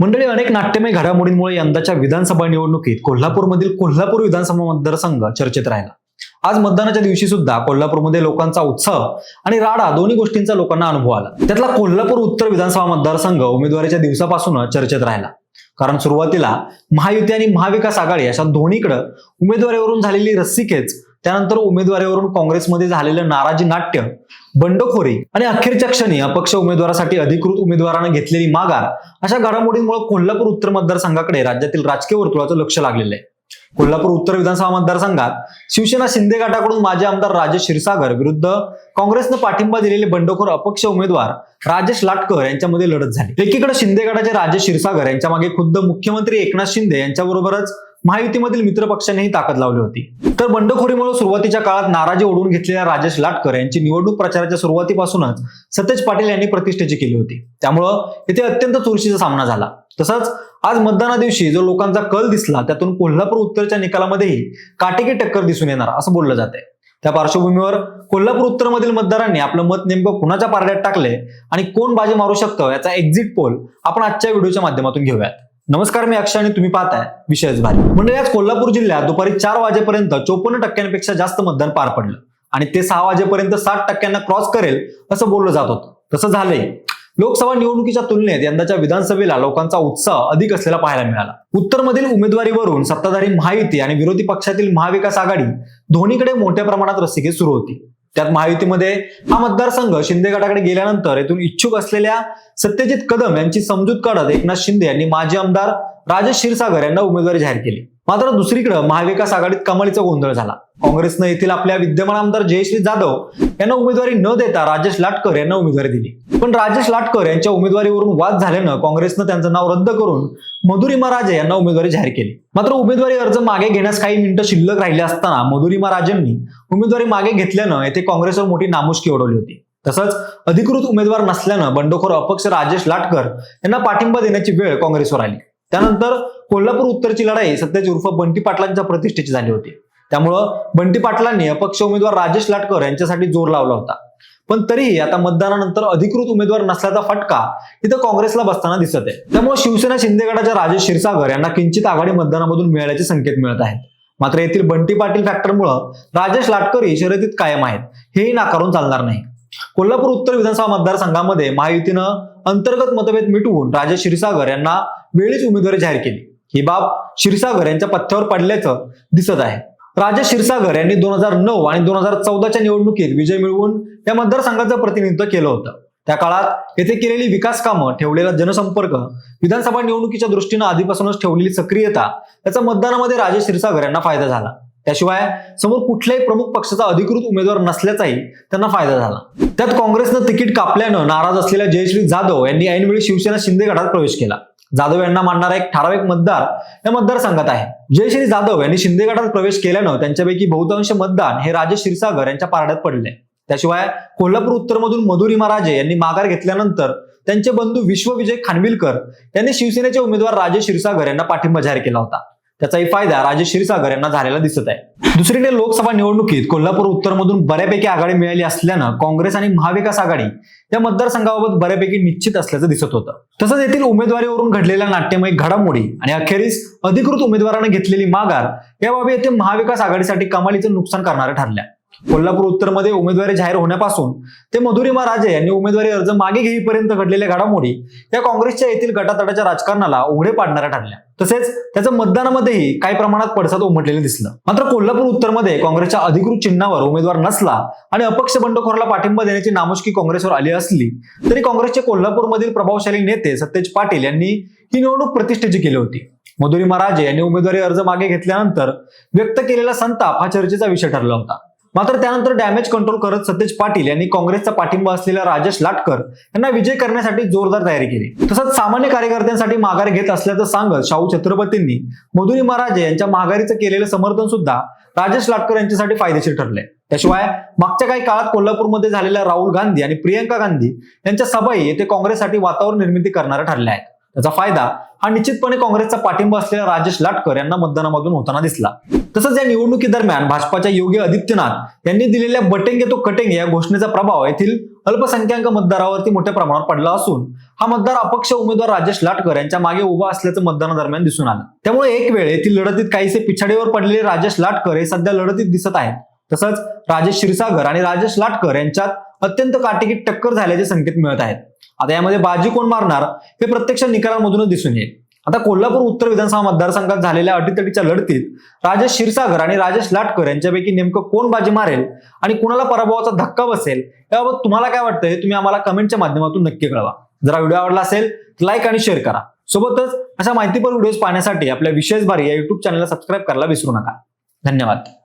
मंडळी अनेक नाट्यमय घडामोडींमुळे यंदाच्या विधानसभा निवडणुकीत कोल्हापूरमधील कोल्हापूर विधानसभा मतदारसंघ चर्चेत राहिला. आज मतदानाच्या दिवशी सुद्धा कोल्हापूरमध्ये लोकांचा उत्साह आणि राडा दोन्ही गोष्टींचा लोकांना अनुभव आला. त्यातला कोल्हापूर उत्तर विधानसभा मतदारसंघ उमेदवारीच्या दिवसापासूनच चर्चेत राहिला. कारण सुरुवातीला महायुती आणि महाविकास आघाडी अशा दोन्हीकडे उमेदवारीवरून झालेली रस्सीखेच त्यानंतर उमेदवारीवरून काँग्रेसमध्ये झालेलं नाराजी नाट्य बंडखोरी आणि अखेरच्या क्षणी अपक्ष उमेदवारासाठी अधिकृत उमेदवारानं घेतलेली माघार अशा घडामोडींमुळे कोल्हापूर उत्तर मतदारसंघाकडे राज्यातील राजकीय वर्तुळाचं लक्ष लागलेलं आहे. कोल्हापूर उत्तर विधानसभा मतदारसंघात शिवसेना शिंदे गटाकडून माजी आमदार राजेश क्षीरसागर विरुद्ध काँग्रेसनं पाठिंबा दिलेले बंडखोर अपक्ष उमेदवार राजेश लाटकर यांच्यामध्ये लढत झाली. एकीकडे शिंदे गटाचे राजेश क्षीरसागर यांच्या मागे खुद्द मुख्यमंत्री एकनाथ शिंदे यांच्याबरोबरच महायुतीमधील मित्र पक्षांनीही ताकद लावली होती. तर बंडखोरीमुळे सुरुवातीच्या काळात नाराजी ओढून घेतलेल्या राजेश लाटकर यांची निवडणूक प्रचाराच्या सुरुवातीपासूनच सतेज पाटील यांनी प्रतिष्ठेची केली होती. त्यामुळं येथे अत्यंत चुरशीचा सामना झाला. तसंच आज मतदाना दिवशी जो लोकांचा कल दिसला त्यातून कोल्हापूर उत्तरच्या निकालामध्येही काटेकी टक्कर दिसून येणार असं बोललं जाते त्या पार्श्वभूमीवर कोल्हापूर उत्तरमधील मतदारांनी आपलं मत नेमकं कुणाच्या पारड्यात टाकले आणि कोण बाजी मारू शकतं याचा एक्झिट पोल आपण आजच्या व्हिडिओच्या माध्यमातून घेऊयात. नमस्कार मी अक्षय आणि तुम्ही पाहताय विषयच भारी. म्हणजे आज कोल्हापूर जिल्ह्यात दुपारी चार वाजेपर्यंत चोपन्न टक्क्यांपेक्षा जास्त मतदान पार पडलं आणि ते सहा वाजेपर्यंत साठ टक्क्यांना क्रॉस करेल असं बोललं जात होतं. तसं झालंय. लोकसभा निवडणुकीच्या तुलनेत यंदाच्या विधानसभेला लोकांचा उत्साह अधिक असलेला पाहायला मिळाला. उत्तरमधील उमेदवारीवरून सत्ताधारी महायुती आणि विरोधी पक्षातील महाविकास आघाडी दोन्हीकडे मोठ्या प्रमाणात रस्सीखेच सुरू होती. त्यात महायुतीमध्ये हा मतदारसंघ शिंदे गटाकडे गेल्यानंतर येथून इच्छुक असलेल्या सत्यजित कदम यांची समजूत काढत एकनाथ शिंदे यांनी माजी आमदार राजेश क्षीरसागर यांना उमेदवारी जाहीर केली. मात्र दुसरीकडे महाविकास आघाडीत कमालीचा गोंधळ झाला. काँग्रेसनं येथील आपल्या विद्यमान आमदार जयश्री जाधव यांना उमेदवारी न देता राजेश लाटकर यांना उमेदवारी दिली. पण राजेश लाटकर यांच्या उमेदवारीवरून वाद झाल्यानं काँग्रेसनं त्यांचं नाव रद्द करून मधुरिमा राजे यांना उमेदवारी जाहीर केली. मात्र उमेदवारी अर्ज मागे घेण्यास काही मिनिटं शिल्लक राहिले असताना मधुरिमा राजेंनी उमेदवारी मागे घेतल्यानं येथे काँग्रेसवर मोठी नामुष्की ओढवली होती. तसंच अधिकृत उमेदवार नसल्यानं बंडखोर अपक्ष राजेश लाटकर यांना पाठिंबा देण्याची वेळ काँग्रेसवर आली. त्यानंतर कोल्हापूर उत्तरची लढाई सध्याची उर्फ बंटी पाटलांच्या प्रतिष्ठेची झाली होती. त्यामुळं बंटी पाटलांनी अपक्ष उमेदवार राजेश लाटकर यांच्यासाठी जोर लावला होता. पण तरीही आता मतदानानंतर अधिकृत उमेदवार नसल्याचा फटका इथं काँग्रेसला बसताना दिसत आहे. त्यामुळे शिवसेना शिंदे गटाच्या राजेश क्षीरसागर यांना किंचित आघाडी मतदानामधून मिळाल्याचे संकेत मिळत आहेत. मात्र येथील बंटी पाटील फॅक्टरमुळे राजेश लाटकरही शर्यतीत कायम आहेत. हेही नाकारून चालणार नाही. कोल्हापूर उत्तर विधानसभा मतदारसंघामध्ये महायुतीनं अंतर्गत मतभेद मिटवून राजेश क्षीरसागर यांना वेळीच उमेदवारी जाहीर केली. ही बाब क्षीरसागर यांच्या पथ्यावर पडल्याचं दिसत आहे. राजेश क्षीरसागर यांनी दोन हजार नऊ आणि दोन हजार चौदाच्या निवडणुकीत विजय मिळवून या मतदारसंघाचं प्रतिनिधित्व केलं होतं. त्या काळात येथे केलेली विकास कामं ठेवलेला जनसंपर्क विधानसभा निवडणुकीच्या दृष्टीनं आधीपासूनच ठेवलेली सक्रियता याचा मतदानामध्ये राजेश क्षीरसागर यांना फायदा झाला. त्याशिवाय समोर कुठल्याही प्रमुख पक्षाचा अधिकृत उमेदवार नसल्याचाही त्यांना फायदा झाला. त्यात काँग्रेसनं तिकीट कापल्यानं नाराज असलेल्या जयश्री जाधव यांनी ऐनवेळी शिवसेना शिंदे गटात प्रवेश केला. जाधव यांना मानणारा एक ठराविक मतदार या मतदारसंघात आहे. जयश्री जाधव यांनी शिंदे गटात प्रवेश केल्यानं त्यांच्यापैकी बहुतांश मतदान हे राजेश क्षीरसागर यांच्या पारड्यात पडले. त्याशिवाय कोल्हापूर उत्तरमधून मधुरी महाराजे यांनी माघार घेतल्यानंतर त्यांचे बंधू विश्वविजय खानविलकर यांनी शिवसेनेचे उमेदवार राजेश क्षीरसागर यांना पाठिंबा जाहीर केला होता. त्याचाही फायदा राजेश क्षीरसागर यांना झालेला दिसत आहे. दुसरीकडे लोकसभा निवडणुकीत कोल्हापूर उत्तरमधून बऱ्यापैकी आघाडी मिळाली असल्यानं काँग्रेस आणि महाविकास आघाडी या मतदारसंघाबाबत बऱ्यापैकी निश्चित असल्याचं दिसत होतं. तसंच येथील उमेदवारीवरून घडलेल्या नाट्यमय घडामोडी आणि अखेरीस अधिकृत उमेदवारानं घेतलेली माघार या बाबी येथे महाविकास आघाडीसाठी कमालीचं नुकसान करणाऱ्या ठरल्या. कोल्हापूर उत्तरमध्ये उमेदवारी जाहीर होण्यापासून ते मधुरिमा राजे यांनी उमेदवारी अर्ज मागे घेईपर्यंत घडलेल्या घडामोडी या काँग्रेसच्या येथील गटातटाच्या राजकारणाला उघडे पाडणाऱ्या ठरल्या. तसेच त्याचं मतदानामध्येही काही प्रमाणात पडसाद उमटलेलं दिसलं. मात्र कोल्हापूर उत्तरमध्ये काँग्रेसच्या अधिकृत चिन्हावर उमेदवार नसला आणि अपक्ष बंडखोराला पाठिंबा देण्याची नामुष्की काँग्रेसवर आली असली तरी काँग्रेसचे कोल्हापूरमधील प्रभावशाली नेते सतेज पाटील यांनी ही निवडणूक प्रतिष्ठेची केली होती. मधुरिमा राजे यांनी उमेदवारी अर्ज मागे घेतल्यानंतर व्यक्त केलेला संताप हा चर्चेचा विषय ठरला होता. मात्र त्यानंतर डॅमेज कंट्रोल करत सतेज पाटील यांनी काँग्रेसचा पाठिंबा असलेल्या राजेश लाटकर यांना विजय करण्यासाठी जोरदार तयारी केली. तसंच सामान्य कार्यकर्त्यांसाठी माघार घेत असल्याचं सांगत शाहू छत्रपतींनी मधुरी महाराजे यांच्या माघारीचं केलेलं समर्थन सुद्धा राजेश लाटकर यांच्यासाठी फायदेशीर ठरले त्याशिवाय मागच्या काही काळात कोल्हापूरमध्ये झालेल्या राहुल गांधी आणि प्रियंका गांधी यांच्या सभाही येथे काँग्रेससाठी वातावरण निर्मिती करणाऱ्या ठरल्या. आहेत त्याचा फायदा हा निश्चितपणे काँग्रेसचा पाठिंबा असलेल्या राजेश लाटकर यांना मतदानामधून होताना दिसला. तसंच या निवडणुकीदरम्यान भाजपाच्या योगी आदित्यनाथ यांनी दिलेल्या बटेंगे तो कटेंगे या घोषणेचा प्रभाव येथील अल्पसंख्याक मतदारावरती मोठ्या प्रमाणावर पडला असून हा मतदार अपक्ष उमेदवार राजेश लाटकर यांच्या मागे उभा असल्याचं मतदानादरम्यान दिसून आलं. त्यामुळे एक वेळ येथील लढतीत काहीसे पिछाडीवर पडलेले राजेश लाटकर हे सध्या लढतीत दिसत आहेत. तसंच राजेश क्षीरसागर आणि राजेश लाटकर यांच्यात अत्यंत काटेकी टक्कर झाल्याचे संकेत मिळत आहेत. आता यामध्ये बाजी कोण मारणार हे प्रत्यक्ष निकालांमधूनच दिसून येईल. आता कोल्हापूर उत्तर विधानसभा मतदारसंघात झालेल्या अटीतटीच्या लढतीत राजेश क्षीरसागर आणि राजेश लाटकर यांच्यापैकी नेमकं कोण बाजी मारेल आणि कुणाला पराभवाचा धक्का बसेल याबाबत तुम्हाला काय वाटतं हे तुम्ही आम्हाला कमेंटच्या माध्यमातून नक्की कळवा. जर व्हिडिओ आवडला असेल तर लाईक आणि शेअर करा. सोबतच अशा माहितीपर व्हिडिओज पाहण्यासाठी आपल्या विशेष बारी या युट्यूब चॅनलला सबस्क्राईब करायला विसरू नका. धन्यवाद.